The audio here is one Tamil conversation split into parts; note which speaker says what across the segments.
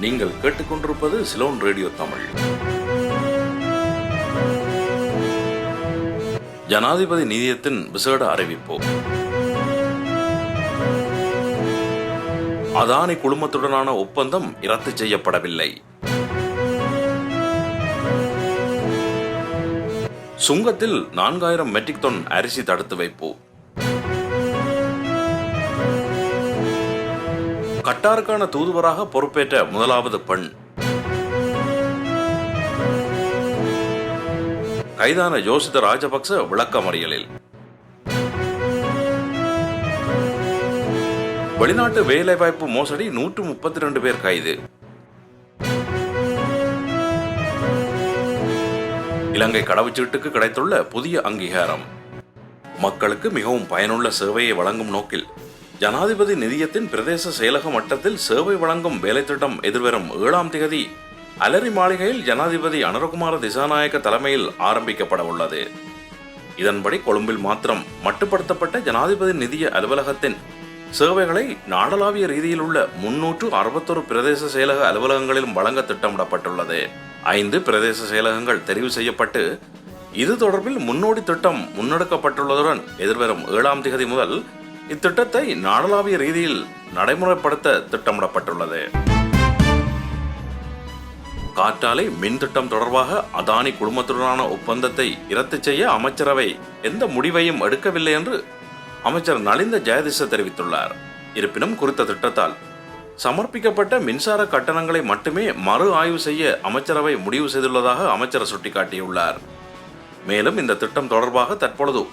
Speaker 1: நீங்கள் கேட்டுக்கொண்டிருப்பது சிலோன் ரேடியோ தமிழ். ஜனாதிபதி நிதியத்தின் விசேட அறிவிப்பு. அதானி குழுமத்துடனான ஒப்பந்தம் இரத்து செய்யப்படவில்லை. சுங்கத்தில் நான்காயிரம் மெட்ரிக் டன் அரிசி தடுத்து வைப்பு. கட்டாருக்கான தூதுவராக பொறுப்பேற்ற முதலாவது பெண். கைதான யோசித ராஜபக்ச விளக்கமறியலில். வெளிநாட்டு வேலைவாய்ப்பு மோசடி நூற்று முப்பத்தி ரெண்டு பேர் கைது. இலங்கை கடவுச்சீட்டுக்கு கிடைத்துள்ள புதிய அங்கீகாரம். மக்களுக்கு மிகவும் பயனுள்ள சேவையை வழங்கும் நோக்கில். ஜனாதிபதி நிதியத்தின் பிரதேச செயலக மட்டத்தில் சேவை வழங்கும் வேலைத்திட்டம் எதிர்வரும் ஏழாம் திகதி அலரி மாளிகையில் ஜனாதிபதி அனுரகுமார திசாநாயக்க தலைமையில் ஆரம்பிக்கப்பட உள்ளது. இதன்படி கொழும்பில் மாத்திரம் மட்டுப்படுத்தப்பட்ட ஜனாதிபதி நிதிய அலுவலகத்தின் சேவைகளை நாடளாவிய ரீதியில் உள்ள முன்னூற்று அறுபத்தொரு பிரதேச செயலக அலுவலகங்களிலும் வழங்க திட்டமிடப்பட்டுள்ளது. ஐந்து பிரதேச செயலகங்கள் தெரிவு செய்யப்பட்டு இது தொடர்பில் முன்னோடி திட்டம் முன்னெடுக்கப்பட்டுள்ளதுடன் எதிர்வரும் ஏழாம் திகதி முதல் இத்திட்டத்தை நாடளாவிய ரீதியில் நடைமுறைப்படுத்த திட்டமிடப்பட்டுள்ளது. காற்றாலை மின் திட்டம் தொடர்பாக அதானி குழுமத்துடனான ஒப்பந்தத்தை இரத்து செய்ய அமைச்சரவை எந்த முடிவையும் எடுக்கவில்லை என்று அமைச்சர் நலிந்த ஜெயதிஷ தெரிவித்துள்ளார். இருப்பினும் குறித்த திட்டத்தால் சமர்ப்பிக்கப்பட்ட மின்சார கட்டணங்களை மட்டுமே மறு ஆய்வு செய்ய அமைச்சரவை முடிவு செய்துள்ளதாக அமைச்சர் சுட்டிக்காட்டியுள்ளார். மேலும் இந்த திட்டம் தொடர்பாக தற்பொழுது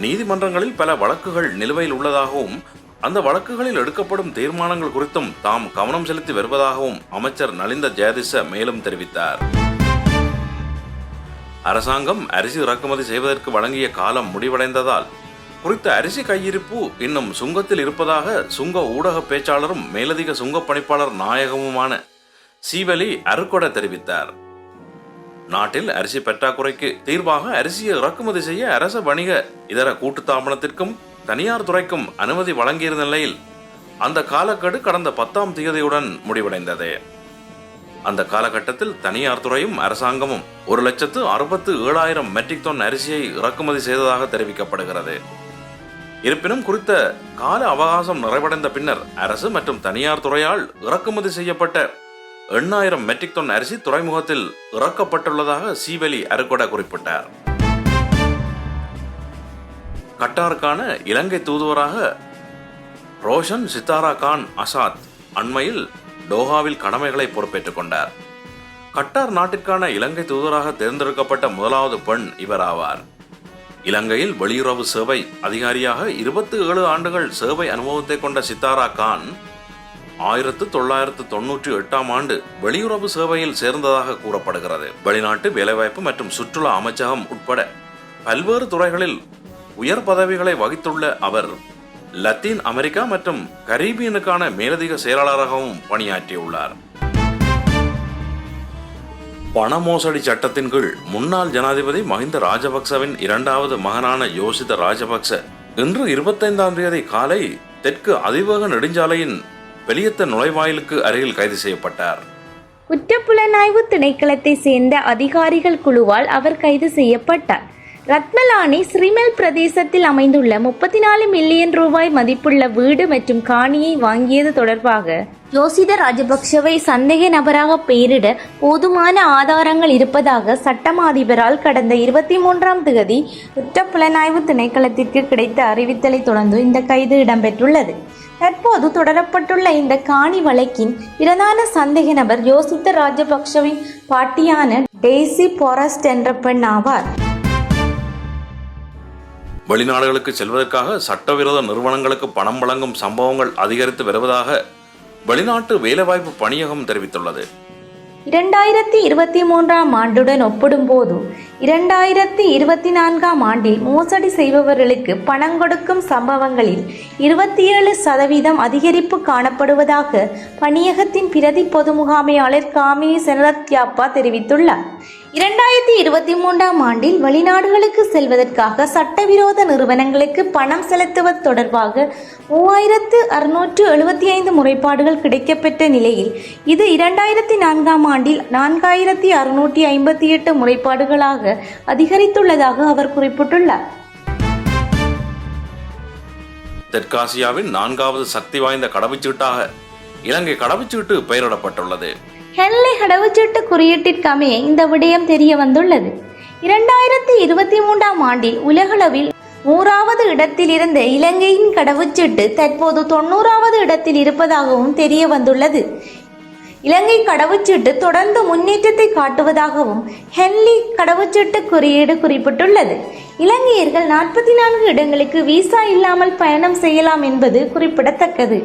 Speaker 1: நீதிமன்றங்களில் பல வழக்குகள் நிலுவையில் உள்ளதாகவும் அந்த வழக்குகளில் எடுக்கப்படும் தீர்மானங்கள் குறித்தும் தாம் கவனம் செலுத்தி வருவதாகவும் அமைச்சர் நலிந்த ஜெயதிச மேலும் தெரிவித்தார். அரசாங்கம் அரிசி இறக்குமதி செய்வதற்கு வழங்கிய காலம் முடிவடைந்ததால் குறித்த அரிசி கையிருப்பு இன்னும் சுங்கத்தில் இருப்பதாக சுங்க ஊடக பேச்சாளரும் மேலதிக சுங்க பணிப்பாளர் நாயகமுமான சீவலி அருக்கொட தெரிவித்தார். நாட்டில் அரிசி பற்றாக்குறைக்கு தீர்வாக அரிசியை இறக்குமதி செய்ய அரச வணிக இதர கூட்டுத்தாபனத்திற்கும் தனியார் துறைக்கும் அனுமதி வழங்கியிருந்த நிலையில் அந்த காலக்கெடு கடந்த பத்தாம் தேதியுடன் முடிவடைந்தது. அந்த காலகட்டத்தில் தனியார் துறையும் அரசாங்கமும் ஒரு லட்சத்து அறுபத்து ஏழாயிரம் மெட்ரிக் டன் அரிசியை இறக்குமதி செய்ததாக தெரிவிக்கப்படுகிறது. இருப்பினும் குறித்த கால அவகாசம் நிறைவடைந்த பின்னர் அரசு மற்றும் தனியார் துறையால் இறக்குமதி செய்யப்பட்ட எண்ணாயிரம் மெட்ரிக் டன் அரிசி துறைமுகத்தில் இறக்கப்பட்டுள்ளதாக சீவெளி அருகொடா குறிப்பிட்டார். கட்டாருக்கான இலங்கை தூதுவராக ரோஷன் சித்தாரா கான் அசாத் அண்மையில் டோஹாவில் கடமைகளை பொறுப்பேற்றுக் கொண்டார். கட்டார் நாட்டிற்கான இலங்கை தூதராக தேர்ந்தெடுக்கப்பட்ட முதலாவது பெண் இவர் ஆவார். இலங்கையில் வெளியுறவு சேவை அதிகாரியாக இருபத்தி ஏழு ஆண்டுகள் சேவை அனுபவத்தை கொண்ட சித்தாரா கான் ஆயிரத்து தொள்ளாயிரத்து தொன்னூற்றி எட்டாம் ஆண்டு வெளியுறவு சேவையில் சேர்ந்ததாக கூறப்படுகிறது. வெளிநாட்டு வேலைவாய்ப்பு மற்றும் சுற்றுலா அமைச்சகம் உட்பட பல்வேறு துறைகளில் உயர் பதவிகளை வகித்துள்ள அவர் லத்தீன் அமெரிக்கா மற்றும் கரீபியனுக்கான மேலதிக செயலாளராகவும் பணியாற்றியுள்ளார். பண மோசடி சட்டத்தின் கீழ் முன்னாள் ஜனாதிபதி மஹிந்த ராஜபக்சவின் இரண்டாவது மகனான யோசித ராஜபக்ச இன்று இருபத்தைந்தாம் தேதி காலை தெற்கு அதிவேக நெடுஞ்சாலையின் வெளியத்த நுழைவாயிலுக்கு அருகில் கைது செய்யப்பட்டார்.
Speaker 2: குற்றப்புலனாய்வு திணைக்களத்தை சேர்ந்த அதிகாரிகள் குழுவால் அவர் கைது செய்யப்பட்டார். ரத்மலானி ஸ்ரீமெல் பிரதேசத்தில் அமைந்துள்ள முப்பத்தி நாலு மில்லியன் ரூபாய் மதிப்புள்ள வீடு மற்றும் காணியை வாங்கியது தொடர்பாக ஜோசித ராஜபக்ஷவை சந்தேக நபராக பெயரிட போதுமான ஆதாரங்கள் இருப்பதாக சட்டம் அதிபரால் கடந்த இருபத்தி மூன்றாம் தேதி குற்றப்புலனாய்வு திணைக்களத்திற்கு கிடைத்த அறிவித்தலை தொடர்ந்து இந்த கைது இடம்பெற்றுள்ளது. தற்போது தொடரப்பட்டுள்ள இந்த காணி வழக்கின் பிரதான சந்தேக நபர் யோசித்த ராஜபக்ஷவின் பாட்டியான டெய்சி பாரஸ்ட் என்ற பெண் ஆவார்.
Speaker 1: வெளிநாடுகளுக்கு செல்வதற்காக சட்டவிரோத நிறுவனங்களுக்கு பணம் வழங்கும் சம்பவங்கள் அதிகரித்து வருவதாக வெளிநாட்டு வேலைவாய்ப்பு பணியகம் தெரிவித்துள்ளது.
Speaker 2: இரண்டாயிரத்தி இருபத்தி மூன்றாம் ஆண்டுடன் ஒப்பிடும்போது இரண்டாயிரத்தி இருபத்தி நான்காம் ஆண்டில் மோசடி செய்பவர்களுக்கு பணம் கொடுக்கும் சம்பவங்களில் இருபத்தி ஏழு சதவீதம் அதிகரிப்பு காணப்படுவதாக பணியகத்தின் பிரதி பொது முகாமையாளர் காமினி செனரத்யாப்பா தெரிவித்துள்ளார். இரண்டாயிரத்தி இருபத்தி மூன்றாம் ஆண்டில் வெளிநாடுகளுக்கு செல்வதற்காக சட்டவிரோத நிறுவனங்களுக்கு பணம் செலுத்துவது தொடர்பாக மூவாயிரத்து அறுநூற்று எழுபத்தி ஐந்து முறைப்பாடுகள் கிடைக்கப்பெற்ற நிலையில் இது இரண்டாயிரத்தி நான்காம் ஆண்டில் நான்காயிரத்தி அறுநூற்றி ஐம்பத்தி எட்டு முறைப்பாடுகளாக அதிகரித்துள்ளதாக அவர் குறிப்பிட்டுள்ளார்.
Speaker 1: தெற்காசியாவின் நான்காவது சக்தி வாய்ந்த கடவுச்சீட்டாக இலங்கை கடவுச்சீட்டு பெயரிடப்பட்டுள்ளது.
Speaker 2: ஹென்லி கடவுச்சீட்டு குறியீட்டிற்கமே இந்த விடயம் தெரிய வந்துள்ளது. இரண்டாயிரத்தி இருபத்தி மூன்றாம் ஆண்டில் உலகளவில் நூறாவது இடத்தில் இருந்த இலங்கையின் கடவுச்சீட்டு தற்போது தொண்ணூறாவது இடத்தில் இருப்பதாகவும் தெரிய வந்துள்ளது. இலங்கை கடவுச்சீட்டு தொடர்ந்து முன்னேற்றத்தை காட்டுவதாகவும் ஹென்லி கடவுச்சீட்டு குறியீடு குறிப்பிட்டுள்ளது. இலங்கையர்கள் நாற்பத்தி நான்கு இடங்களுக்கு விசா இல்லாமல் பயணம் செய்யலாம் என்பது குறிப்பிடத்தக்கது.